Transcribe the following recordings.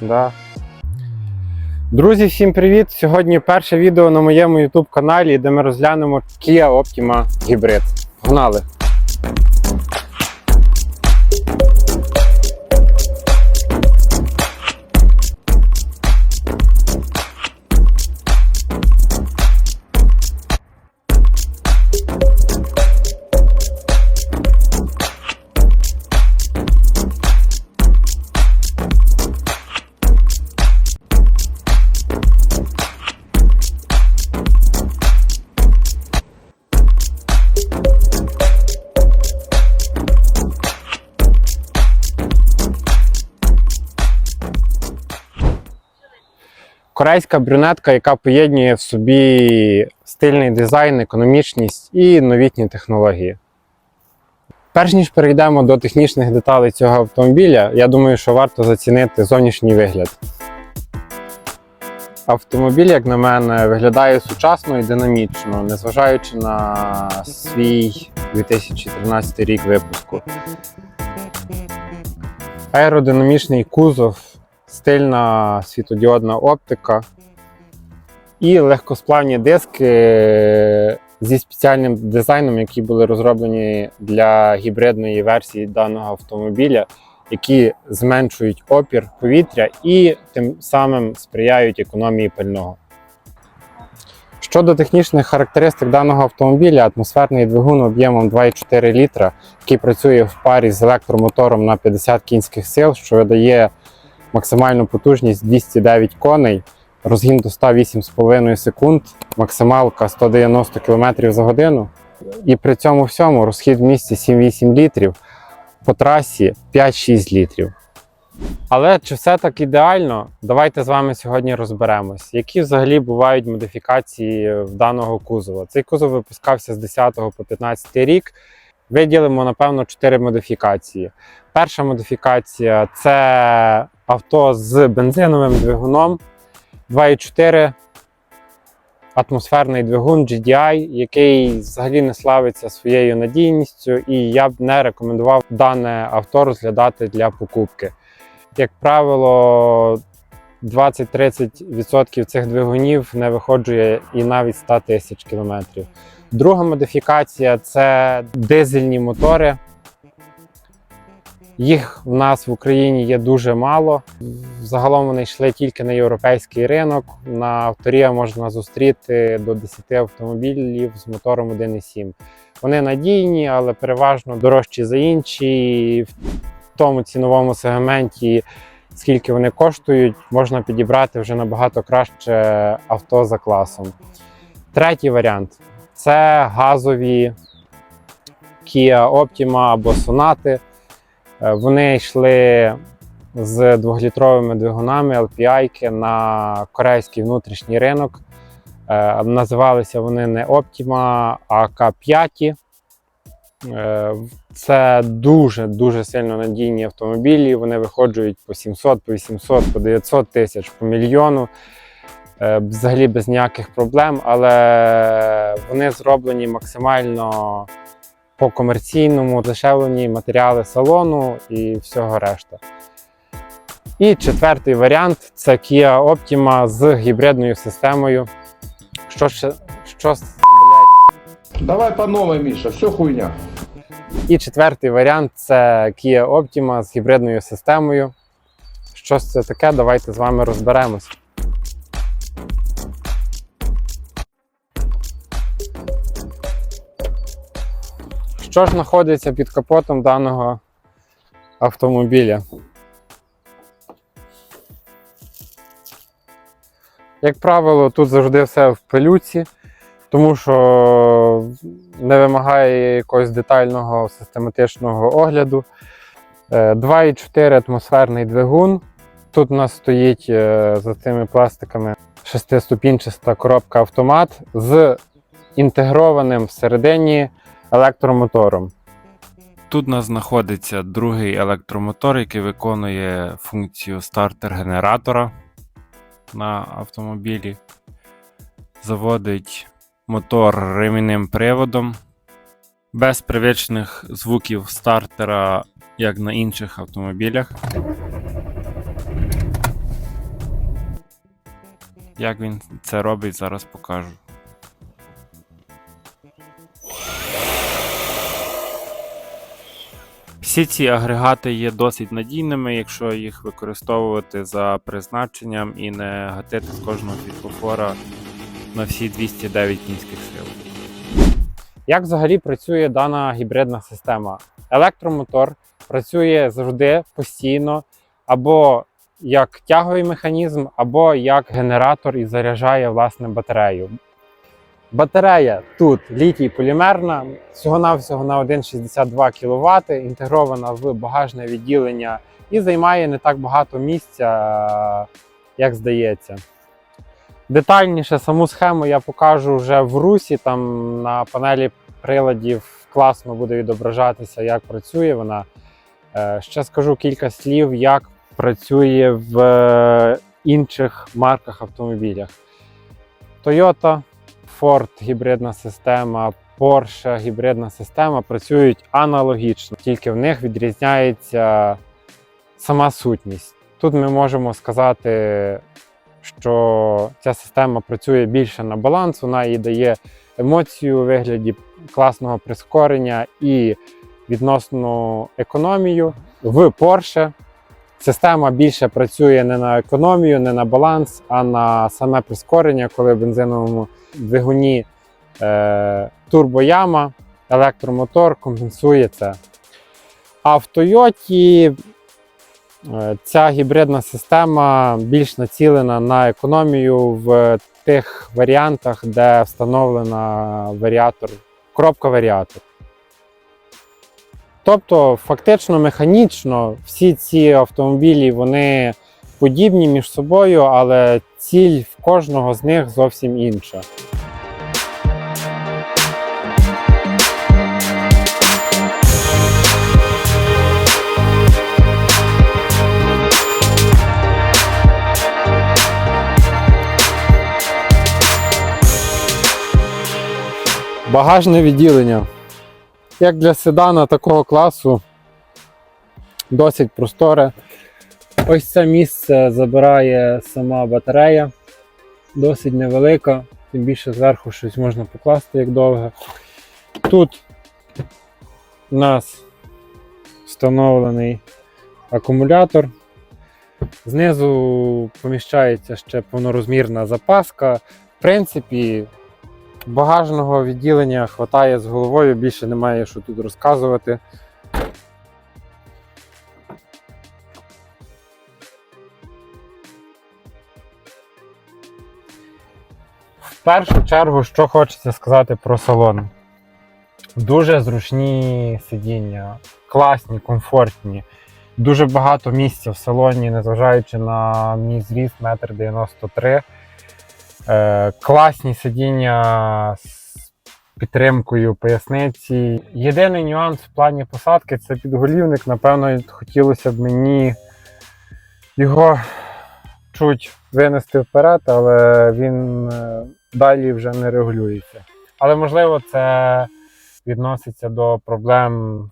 Да. Друзі, всім привіт! Сьогодні перше відео на моєму YouTube каналі, де ми розглянемо Kia Optima Hybrid. Погнали! Корейська брюнетка, яка поєднує в собі стильний дизайн, економічність і новітні технології. Перш ніж перейдемо до технічних деталей цього автомобіля, я думаю, що варто зацінити зовнішній вигляд. Автомобіль, як на мене, виглядає сучасно і динамічно, незважаючи на свій 2013 рік випуску. Аеродинамічний кузов, стильна світодіодна оптика і легкосплавні диски зі спеціальним дизайном, які були розроблені для гібридної версії даного автомобіля, які зменшують опір повітря і тим самим сприяють економії пального. Щодо технічних характеристик даного автомобіля, атмосферний двигун об'ємом 2,4 літра, який працює в парі з електромотором на 50 кінських сил, що видає максимальну потужність 209 коней, розгін до 108,5 секунд, максималка 190 км за годину. І при цьому всьому розхід в місті 7-8 літрів, по трасі 5-6 літрів. Але чи все так ідеально? Давайте з вами сьогодні розберемось, які взагалі бувають модифікації в даного кузова. Цей кузов випускався з 10 по 15 рік. Виділимо, напевно, 4 модифікації. Перша модифікація це авто з бензиновим двигуном 2,4 атмосферний двигун GDI, який взагалі не славиться своєю надійністю, і я б не рекомендував дане авто розглядати для покупки. Як правило, 20-30% цих двигунів не виходжує і навіть 100 тисяч кілометрів. Друга модифікація це дизельні мотори. Їх в нас в Україні є дуже мало. Загалом вони йшли тільки на європейський ринок. На авторія можна зустріти до 10 автомобілів з мотором 1.7. Вони надійні, але переважно дорожчі за інші. В тому ціновому сегменті, скільки вони коштують, можна підібрати вже набагато краще авто за класом. Третій варіант це газові Kia Optima або Sonata. Е, Вони йшли з двохлітровими двигунами LPI на корейський внутрішній ринок. Е, Називалися вони не Optima, а K5. Е, Це дуже-дуже сильно надійні автомобілі. Вони виходжують по 700, по 800, по 900 тисяч, по мільйону. Взагалі без ніяких проблем, але вони зроблені максимально по комерційному, дешевлені матеріали салону і всього решта. І четвертий варіант це Kia Optima з гібридною системою. Що ще що, Давай по новой, Миша, все хуйня. І четвертий варіант це Kia Optima з гібридною системою. Що це таке? Давайте з вами розберемось. Що ж знаходиться під капотом даного автомобіля? Як правило, тут завжди все в пилюці, тому що не вимагає якогось детального систематичного огляду. Е, 2,4 атмосферний двигун. Тут у нас стоїть е, за цими пластиками шестиступінчаста коробка автомат з інтегрованим всередині електромотором. Тут у нас знаходиться другий електромотор, який виконує функцію стартер-генератора на автомобілі. Заводить мотор ремінним приводом. Без привичних звуків стартера, як на інших автомобілях. Як він це робить, зараз покажу. Всі ці агрегати є досить надійними, якщо їх використовувати за призначенням і не гатити з кожного світлофора на всі 209 кінських сил. Як взагалі працює дана гібридна система? Електромотор працює завжди постійно, або як тяговий механізм, або як генератор і заряджає власне батарею. Батарея тут літій полімерна, всього-навсього на 1,62 кВт, інтегрована в багажне відділення і займає не так багато місця, як здається. Детальніше саму схему я покажу вже в русі. Там на панелі приладів класно буде відображатися, як працює вона. Е, Ще скажу кілька слів, як працює в е, інших марках автомобілях. Toyota, Ford гібридна система, Porsche гібридна система працюють аналогічно, тільки в них відрізняється сама сутність. Тут ми можемо сказати, що ця система працює більше на баланс, вона їй дає емоцію у вигляді класного прискорення і відносну економію. В Porsche система більше працює не на економію, не на баланс, а на саме прискорення, коли в бензиновому двигуні е, турбояма, електромотор компенсує це. А в Toyota Е, Ця гібридна система більш націлена на економію в тих варіантах, де встановлена варіатор, коробка варіатор. Тобто, фактично, механічно всі ці автомобілі вони подібні між собою, але ціль в кожного з них зовсім інша. Багажне відділення. Як для седана такого класу, досить просторе. Ось це місце забирає сама батарея, досить невелика, тим більше зверху щось можна покласти як довге. Тут у нас встановлений акумулятор. Знизу поміщається ще повнорозмірна запаска. В принципі, багажного відділення хватає з головою, більше немає що тут розказувати. В першу чергу, що хочеться сказати про салон. Дуже зручні сидіння, класні, комфортні. Дуже багато місця в салоні, незважаючи на мій зріст 1,93 м. Е, класні сидіння з підтримкою поясниці. Єдиний нюанс в плані посадки це підголівник. Напевно, хотілося б мені його чуть винести вперед, але він е, далі вже не регулюється. Але можливо, це відноситься до проблем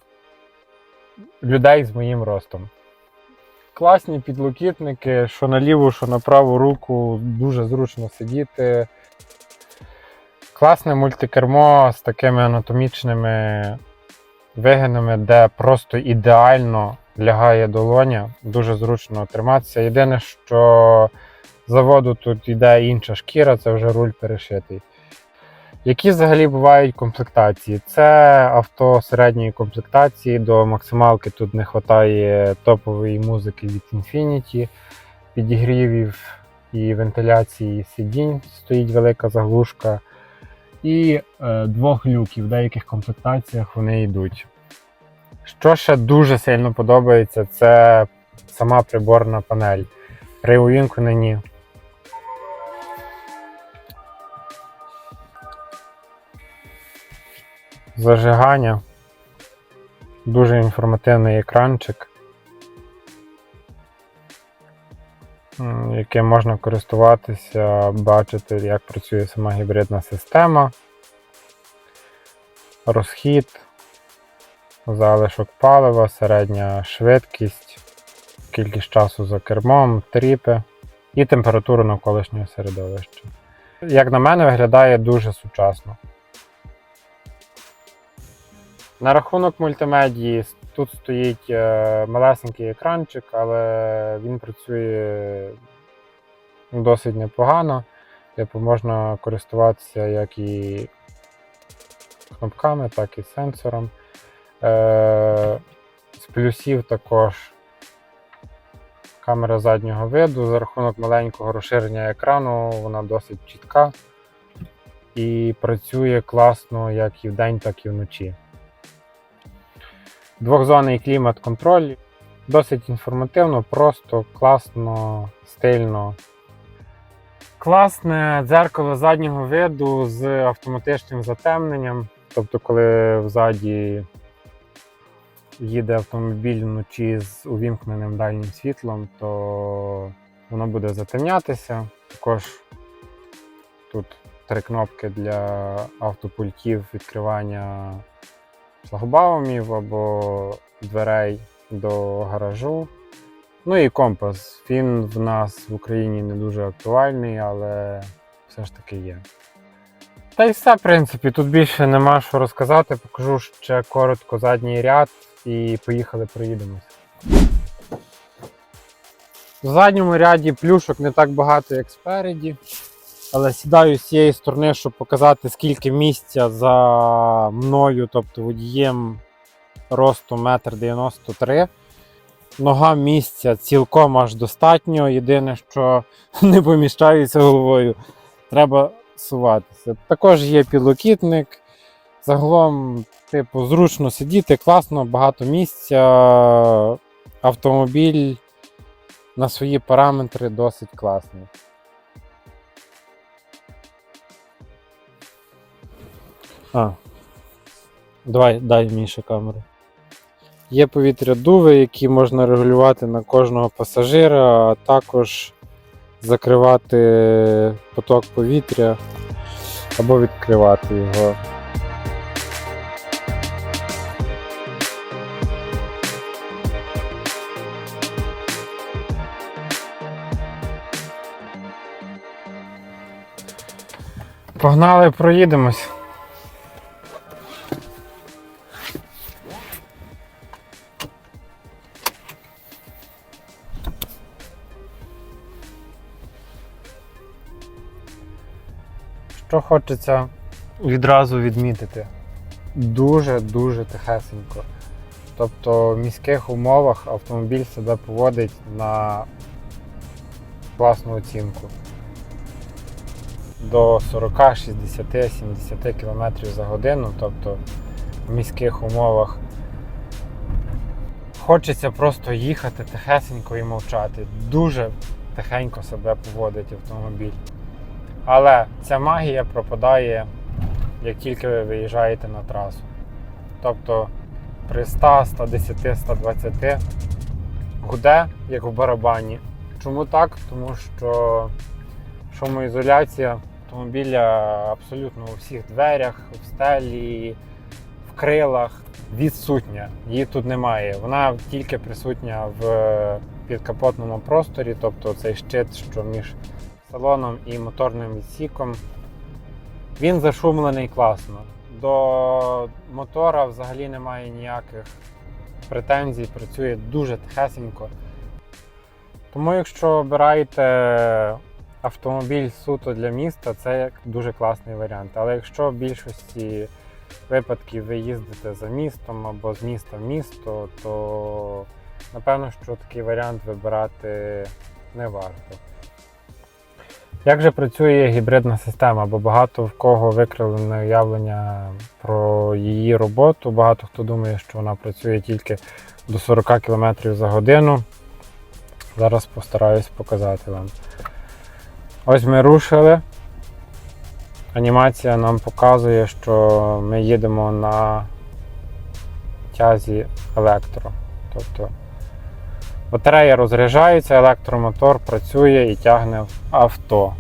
людей з моїм ростом. Класні підлокітники, що на ліву, що на праву руку, дуже зручно сидіти. Класне мультикермо з такими анатомічними вигинами, де просто ідеально лягає долоня, дуже зручно триматися. Єдине, що заводу тут йде інша шкіра, це вже руль перешитий. Які взагалі бувають комплектації? Це авто середньої комплектації, до максималки тут не вистачає топової музики від Infiniti, підігрівів і вентиляції сидінь, стоїть велика заглушка. І е, двох люків, в деяких комплектаціях вони йдуть. Що ще дуже сильно подобається, це сама приборна панель. При увімкненні зажигання. Дуже інформативний екранчик, яким можна користуватися, бачити, як працює сама гібридна система, розхід, залишок палива, середня швидкість, кількість часу за кермом, тріпи. і температуру навколишнього середовища. Як на мене, виглядає дуже сучасно. На рахунок мультимедії тут стоїть е, малесенький екранчик, але він працює досить непогано. Типу можна користуватися як і кнопками, так і сенсором. Е, з плюсів також камера заднього виду. За рахунок маленького розширення екрану вона досить чітка і працює класно як і вдень, так і вночі. Двохзонний клімат-контроль. Досить інформативно, просто, класно, стильно. Класне дзеркало заднього виду з автоматичним затемненням. Тобто, коли взаді їде автомобіль вночі з увімкненим дальнім світлом, то воно буде затемнятися. Також тут три кнопки для автопультів відкривання шлагбаумів або дверей до гаражу. Ну і компас. Він в нас в Україні не дуже актуальний, але все ж таки є. Та й все, в принципі, тут більше нема що розказати. Покажу ще коротко задній ряд і поїхали проїдемось. В задньому ряді плюшок не так багато, як спереді. Але сідаю з цієї сторони, щоб показати, скільки місця за мною, тобто водієм росту 1,93 м. Нога місця цілком аж достатньо. Єдине, що не поміщаюся головою, треба суватися. Також є підлокітник. Загалом, типу, зручно сидіти, класно, багато місця. Автомобіль на свої параметри досить класний. А. Давай, дай Міша камеру. Є повітрядуви, які можна регулювати на кожного пасажира, а також закривати поток повітря або відкривати його. Погнали, проїдемось. Що хочеться відразу відмітити. Дуже-дуже тихесенько. Тобто в міських умовах автомобіль себе поводить на класну оцінку. До 40, 60, 70 км за годину, тобто в міських умовах хочеться просто їхати тихесенько і мовчати. Дуже тихенько себе поводить автомобіль. Але ця магія пропадає, як тільки ви виїжджаєте на трасу. Тобто при 100, 110, 120 гуде, як в барабані. Чому так? Тому що шумоізоляція автомобіля абсолютно у всіх дверях, в стелі, в крилах відсутня. Її тут немає. Вона тільки присутня в підкапотному просторі, тобто цей щит, що між салоном і моторним відсіком. Він зашумлений класно. До мотора взагалі немає ніяких претензій, працює дуже тихесенько. Тому, якщо обираєте автомобіль суто для міста, це дуже класний варіант. Але якщо в більшості випадків ви їздите за містом або з міста в місто, то напевно, що такий варіант вибирати не варто. Як же працює гібридна система? Бо багато в кого викривлене уявлення про її роботу. Багато хто думає, що вона працює тільки до 40 км за годину. Зараз постараюсь показати вам. Ось ми рушили. Анімація нам показує, що ми їдемо на тязі електро. Тобто Батарея розряджається, електромотор працює і тягне авто.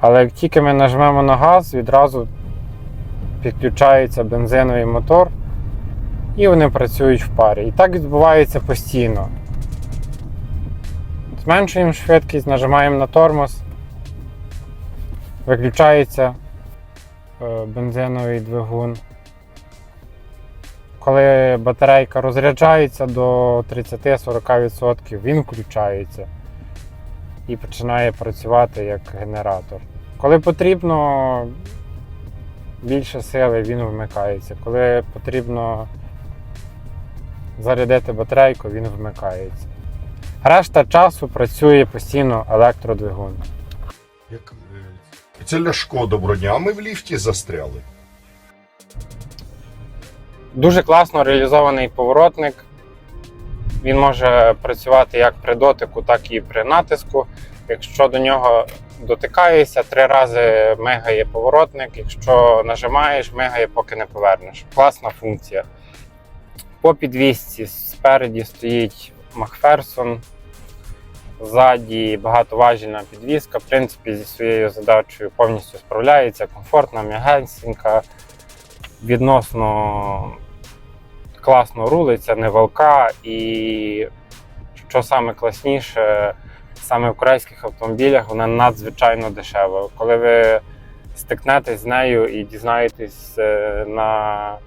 Але як тільки ми нажмемо на газ, відразу підключається бензиновий мотор і вони працюють в парі. І так відбувається постійно. Зменшуємо швидкість, нажимаємо на тормоз, виключається е, бензиновий двигун. Коли батарейка розряджається до 30-40%, він включається і починає працювати як генератор. Коли потрібно більше сили, він вмикається. Коли потрібно зарядити батарейку, він вмикається. Решта часу працює постійно електродвигун. Як... е, Це Ляшко, доброго дня. А ми в ліфті застряли. Дуже класно реалізований поворотник. Він може працювати як при дотику, так і при натиску. Якщо до нього дотикаєшся, три рази мигає поворотник. Якщо нажимаєш, мигає, поки не повернеш. Класна функція. По підвісці спереді стоїть Макферсон, ззаді багатоважільна підвіска. В принципі, зі своєю задачею повністю справляється. Комфортна, м'ягенька, відносно класно рулиться, не валка. І що саме класніше, саме в корейських автомобілях вона надзвичайно дешева. Коли ви стикнетесь з нею і дізнаєтесь е, на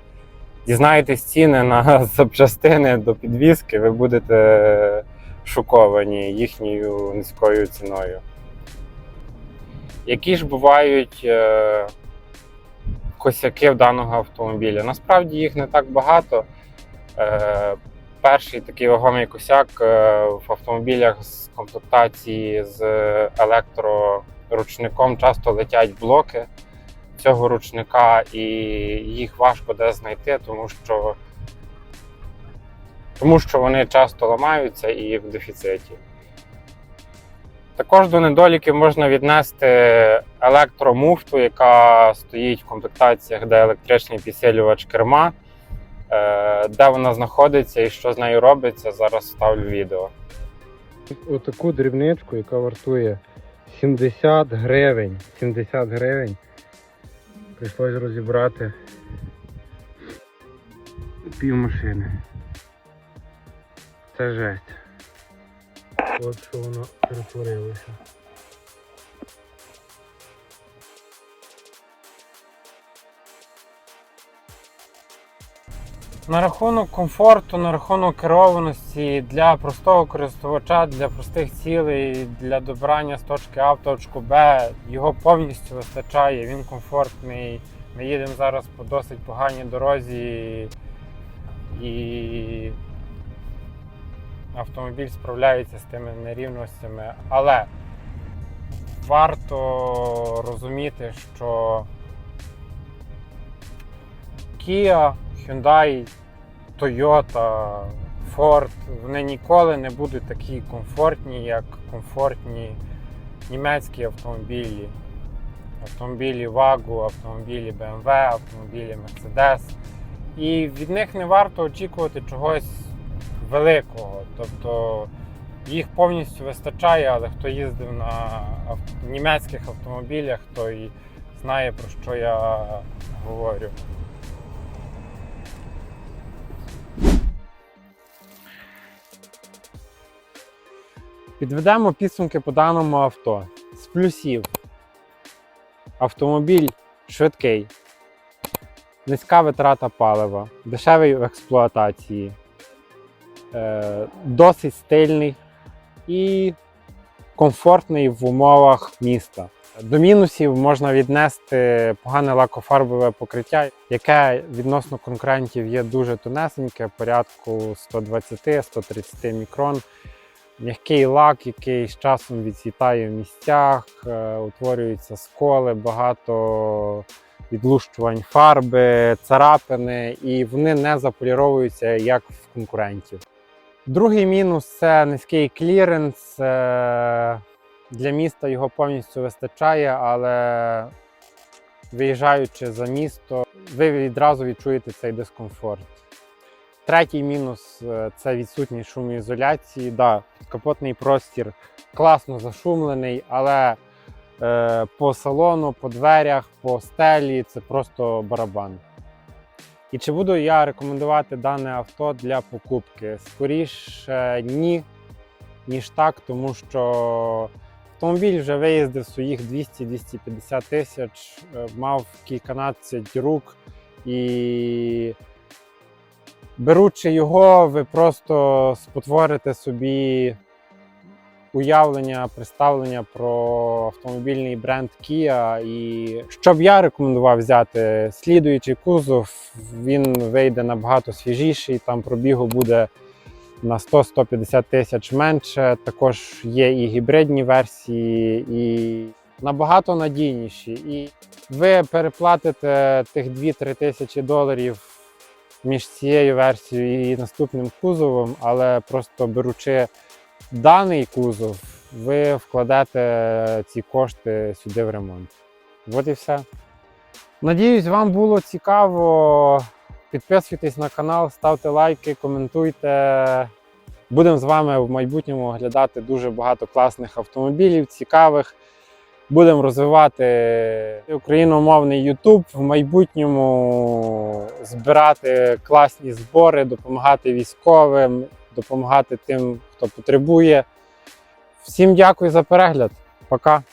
дізнаєтесь ціни на запчастини до підвіски, ви будете шоковані їхньою низькою ціною. Які ж бувають е, косяки в даного автомобіля? Насправді їх не так багато. Е, перший такий вагомий косяк е, в автомобілях з комплектації з електроручником часто летять блоки цього ручника, і їх важко де знайти, тому що, тому що вони часто ламаються і в дефіциті. Також до недоліків можна віднести електромуфту, яка стоїть в комплектаціях, де електричний підсилювач керма. Е, Де вона знаходиться і що з нею робиться, зараз ставлю відео. Отаку дрібничку, яка вартує 70 гривень. 70 гривень. Прийшлось розібрати пів машини. Це жесть. От що воно перетворилося. На рахунок комфорту, на рахунок керованості для простого користувача, для простих цілей, для добрання з точки А в точку Б, його повністю вистачає, він комфортний. Ми їдемо зараз по досить поганій дорозі і автомобіль справляється з тими нерівностями. Але варто розуміти, що Kia, Hyundai, Toyota, Ford, вони ніколи не будуть такі комфортні, як комфортні німецькі автомобілі. Автомобілі Wago, автомобілі BMW, автомобілі Mercedes. І від них не варто очікувати чогось великого. Тобто їх повністю вистачає, але хто їздив на німецьких автомобілях, той знає про що я говорю. Підведемо підсумки по даному авто. З плюсів. Автомобіль швидкий, низька витрата палива, дешевий в експлуатації, досить стильний і комфортний в умовах міста. До мінусів можна віднести погане лакофарбове покриття, яке відносно конкурентів є дуже тонесеньке, порядку 120-130 мікрон. М'який лак, який з часом відсвітає в місцях, е, утворюються сколи, багато відлущувань фарби, царапини, і вони не заполіровуються як в конкурентів. Другий мінус це низький кліренс. Е, Для міста його повністю вистачає, але виїжджаючи за місто, ви відразу відчуєте цей дискомфорт. Третій мінус е, це відсутність шумоізоляції. Да, капотний простір класно зашумлений, але е, по салону, по дверях, по стелі це просто барабан. І чи буду я рекомендувати дане авто для покупки? Скоріше ні. ніж так, тому що автомобіль вже виїздив своїх 200-250 тисяч, е, мав кільканадцять рук і беручи його, ви просто спотворите собі уявлення, представлення про автомобільний бренд Kia. І що б я рекомендував взяти, слідуючий кузов, він вийде набагато свіжіший, там пробігу буде на 100-150 тисяч менше. Також є і гібридні версії, і набагато надійніші. І ви переплатите тих 2-3 тисячі доларів між цією версією і наступним кузовом, але просто беручи даний кузов, ви вкладете ці кошти сюди в ремонт. От і все. Надіюсь, вам було цікаво. Підписуйтесь на канал, ставте лайки, коментуйте. Будемо з вами в майбутньому оглядати дуже багато класних автомобілів, цікавих. Будемо розвивати україномовний YouTube в майбутньому збирати класні збори, допомагати військовим, допомагати тим, хто потребує. Всім дякую за перегляд. Пока.